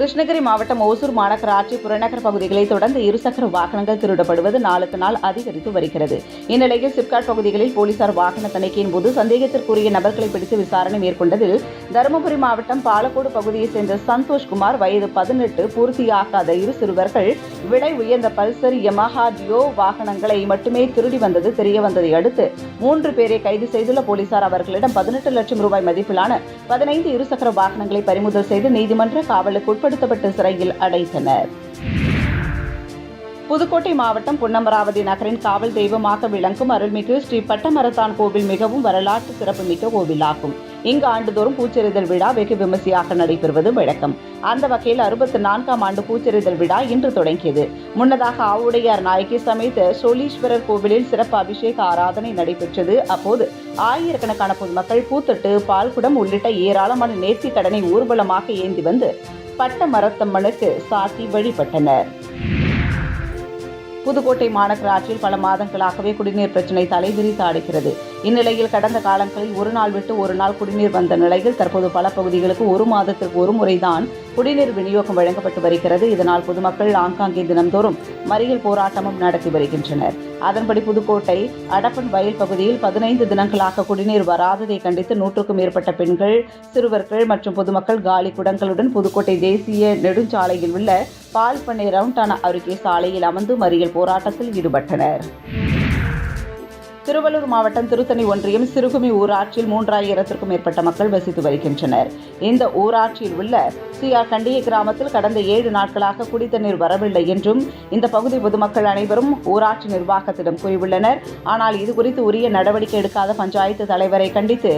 கிருஷ்ணகிரி மாவட்டம் ஓசூர் மாநகராட்சி புறநகர் பகுதிகளை தொடர்ந்து இருசக்கர வாகனங்கள் திருடப்படுவது நாளுக்கு நாள் அதிகரித்து வருகிறது. இந்நிலையில் சிப்காட் பகுதிகளில் போலீசார் வாகன தணிக்கையின் போது சந்தேகத்திற்குரிய நபர்களை பிடித்து விசாரணை மேற்கொண்டதில் தருமபுரி மாவட்டம் பாலக்கோடு பகுதியைச் சேர்ந்த சந்தோஷ்குமார் வயது பதினெட்டு பூர்த்தியாகாத இரு சிறுவர்கள் விலை உயர்ந்த பல்சர் யமஹா டியோ வாகனங்களை மட்டுமே திருடி வந்தது தெரியவந்ததை அடுத்து மூன்று பேரை கைது செய்துள்ள போலீசார் அவர்களிடம் பதினெட்டு லட்சம் ரூபாய் மதிப்பிலான பதினைந்து இருசக்கர வாகனங்களை பறிமுதல் செய்து நீதிமன்ற காவலுக்கு உட்படுத்தப்பட்டு சிறையில் அடைத்தனர். புதுக்கோட்டை மாவட்டம் புன்னமராவதி நகரின் காவல் தெய்வமாக விளங்கும் அருள்மிகு ஸ்ரீ பட்டமரத்தான் கோவில் மிகவும் வரலாற்று சிறப்புமிக்க கோவிலாகும். இங்கு ஆண்டுதோறும் பூச்செறிதல் விழா வெகு விமர்சையாக நடைபெறுவது வழக்கம். அந்த வகையில் அறுபத்தி நான்காம் ஆண்டு பூச்செறிதல் விழா இன்று தொடங்கியது. முன்னதாக ஆவுடையார் நாயகி சமேத சோழீஸ்வரர் கோவிலில் சிறப்பு அபிஷேக ஆராதனை நடைபெற்றது. அப்போது ஆயிரக்கணக்கான பொதுமக்கள் பூத்தொட்டு பால்குடம் உள்ளிட்ட ஏராளமான நேர்த்தி கடனை ஊர்வலமாக ஏந்தி வந்து பட்ட மரத்தம்மனுக்கு சாத்தி வழிபட்டனர். புதுக்கோட்டை மாநகராட்சியில் பல மாதங்களாகவே குடிநீர் பிரச்சினை தலைவிரித்து ஆடுகிறது இந்நிலையில் கடந்த காலங்களில் ஒரு நாள் விட்டு ஒரு நாள் குடிநீர் வந்த நிலையில் தற்போது பல பகுதிகளுக்கு ஒரு மாதத்திற்கு ஒரு முறைதான் குடிநீர் விநியோகம் வழங்கப்பட்டு வருகிறது. இதனால் பொதுமக்கள் ஆங்காங்கே தினந்தோறும் மறியல் போராட்டமும் நடத்தி வருகின்றனர். அதன்படி புதுக்கோட்டை அடப்பன் வயல் பகுதியில் பதினைந்து தினங்களாக குடிநீர் வராததை கண்டித்து நூற்றுக்கும் மேற்பட்ட பெண்கள் சிறுவர்கள் மற்றும் பொதுமக்கள் காலி குடங்களுடன் புதுக்கோட்டை தேசிய நெடுஞ்சாலையில் உள்ள பால் பண்ணை ரவுண்டானா அருகே சாலையில் அமர்ந்து மறியல் போராட்டத்தில் ஈடுபட்டனர். திருவள்ளூர் மாவட்டம் திருத்தணி ஒன்றியம் சிறுகுமி ஊராட்சியில் மூன்றாயிரத்திற்கும் மேற்பட்ட மக்கள் வசித்து வருகின்றனர். இந்த ஊராட்சியில் உள்ள சிஆர் கண்டிய கிராமத்தில் கடந்த ஏழு நாட்களாக குடித்தண்ணீர் வரவில்லை என்றும் இந்த பகுதி பொதுமக்கள் அனைவரும் ஊராட்சி நிர்வாகத்திடம் கூறியுள்ளனர். ஆனால் இதுகுறித்து உரிய நடவடிக்கை எடுக்காத பஞ்சாயத்து தலைவரை கண்டித்து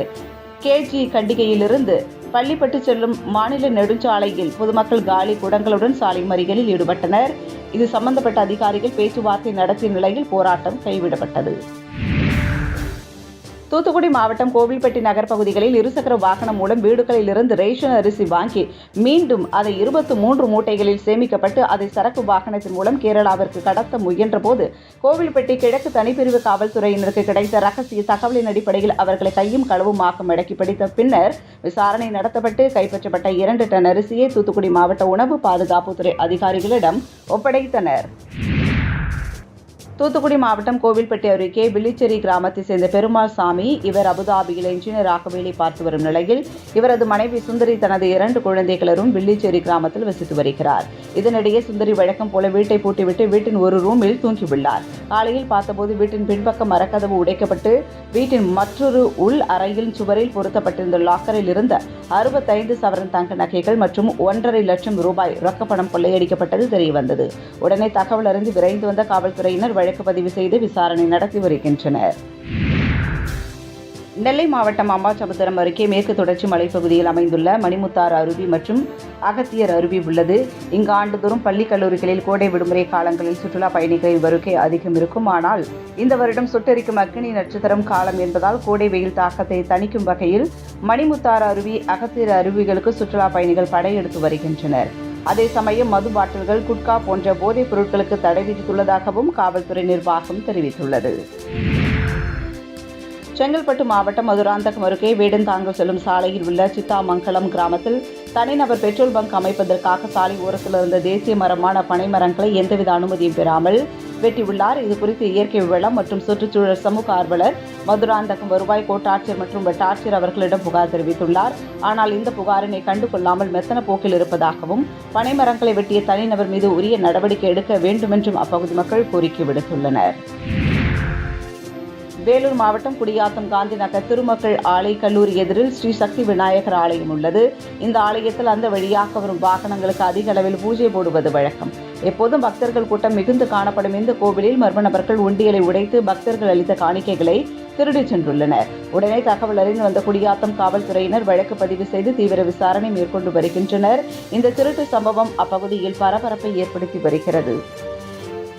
கேஜி கண்டிகையிலிருந்து பள்ளிப்பட்டு செல்லும் மாநில நெடுஞ்சாலையில் பொதுமக்கள் காலி குடங்களுடன் சாலை மறியலில் ஈடுபட்டனர். இது சம்பந்தப்பட்ட அதிகாரிகள் பேச்சுவார்த்தை நடத்திய நிலையில் போராட்டம் கைவிடப்பட்டது. தூத்துக்குடி மாவட்டம் கோவில்பட்டி நகர் பகுதிகளில் இருசக்கர வாகனம் மூலம் வீடுகளிலிருந்து ரேஷன் அரிசி வாங்கி மீண்டும் அதை இருபத்தி மூன்று மூட்டைகளில் சேமிக்கப்பட்டு அதை சரக்கு வாகனத்தின் மூலம் கேரளாவிற்கு கடத்த முயன்றபோது கோவில்பட்டி கிழக்கு தனிப்பிரிவு காவல்துறையினருக்கு கிடைத்த ரகசிய தகவலின் அடிப்படையில் அவர்களை கையும் களவுமாக மடக்கி பிடித்த பின்னர் விசாரணை நடத்தப்பட்டு கைப்பற்றப்பட்ட இரண்டு டன் அரிசியை தூத்துக்குடி மாவட்ட உணவு பாதுகாப்புத்துறை அதிகாரிகளிடம் ஒப்படைத்தனர். தூத்துக்குடி மாவட்டம் கோவில்பட்டி அருகே வில்லிச்சேரி கிராமத்தை சேர்ந்த பெருமாள் சாமி இவர் அபுதாபியில் இன்ஜினியராக வேலை பார்த்து வரும் நிலையில் இவரது மனைவி சுந்தரி தனது இரண்டு குழந்தைகளும் வில்லிச்சேரி கிராமத்தில் வசித்து வருகிறார். இதனிடையே சுந்தரி வழக்கம் போல வீட்டை பூட்டிவிட்டு வீட்டின் ஒரு ரூமில் தூங்கியுள்ளார். காலையில் பார்த்தபோது வீட்டின் பின்பக்கம் மரக்கதவு உடைக்கப்பட்டு வீட்டின் மற்றொரு உள் அறையில் சுவரில் பொருத்தப்பட்டிருந்த லாக்கரில் இருந்த அறுபத்தைந்து சவரன் தங்க நகைகள் மற்றும் ஒன்றரை லட்சம் ரூபாய் ரொக்கப்பணம் கொள்ளையடிக்கப்பட்டது தெரியவந்தது. உடனே தகவல் அறிந்து விரைந்து வந்த காவல்துறையினர் வழக்கு பதிவு செய்து விசாரணை நடத்தி வருகின்றனர். நெல்லை மாவட்டம் அம்பாசமுத்திரம் அருகே மேற்கு தொடர்ச்சி மலைப்பகுதியில் அமைந்துள்ள மணிமுத்தார் அருவி மற்றும் அகத்தியர் அருவி உள்ளது. இங்கு ஆண்டுதோறும் பள்ளி கல்லூரிகளில் கோடை விடுமுறை காலங்களில் சுற்றுலா பயணிகளின் வருகை அதிகம் இருக்கும். ஆனால் இந்த வருடம் சுட்டரிக்கும் அக்னி நட்சத்திரம் காலம் என்பதால் கோடை வெயில் தாக்கத்தை தணிக்கும் வகையில் மணிமுத்தார் அருவி அகத்தியர் அருவிகளுக்கு சுற்றுலா பயணிகள் படையெடுத்து வருகின்றனர். அதே சமயம் மது பாட்டில்கள் குட்கா போன்ற போதைப் பொருட்களுக்கு தடை விதித்துள்ளதாகவும் காவல்துறை நிர்வாகம் தெரிவித்துள்ளது. செங்கல்பட்டு மாவட்டம் மதுராந்தகம் அருகே வேடந்தாங்கல் செல்லும் சாலையில் உள்ள சித்தாமங்கலம் கிராமத்தில் தனிநபர் பெட்ரோல் பங்க் அமைப்பதற்காக சாலை ஓரத்தில் இருந்த தேசிய மரமான பனை மரங்களை எந்தவித அனுமதியும் பெறாமல் வெட்டியுள்ளார். இது குறித்து இயற்கை வளம் மற்றும் சுற்றுச்சூழல் சமூக ஆர்வலர் மதுராந்தகம் வருவாய் கோட்டாட்சியர் மற்றும் வட்டாட்சியர் அவர்களிடம் புகார் தெரிவித்துள்ளார். ஆனால் இந்த புகாரினை கண்டுகொள்ளாமல் மெத்தன போக்கில் இருப்பதாகவும் பனைமரங்களை வெட்டிய தனிநபர் மீது உரிய நடவடிக்கை எடுக்க வேண்டுமென்றும் அப்பகுதி மக்கள் கோரிக்கை விடுத்துள்ளனர். வேலூர் மாவட்டம் குடியாத்தம் காந்தி நகர் திருமக்கள் ஆலை கல்லூரி எதிரில் ஸ்ரீ சக்தி விநாயகர் ஆலயம் உள்ளது. இந்த ஆலயத்தில் அந்த வழியாக வரும் வாகனங்களுக்கு அதிக அளவில் பூஜை போடுவது வழக்கம். எப்போதும் பக்தர்கள் கூட்டம் மிகுந்து காணப்படும் இந்த கோவிலில் மர்ம நபர்கள் உண்டியலை உடைத்து பக்தர்கள் அளித்த காணிக்கைகளை திருடிச் சென்றுள்ளனர். உடனே தகவல் அறிந்து வந்த குடியாத்தம் காவல்துறையினர் வழக்கு பதிவு செய்து தீவிர விசாரணை மேற்கொண்டு வருகின்றனர். இந்த திருட்டு சம்பவம் அப்பகுதியில் பரபரப்பை ஏற்படுத்தி வருகிறது.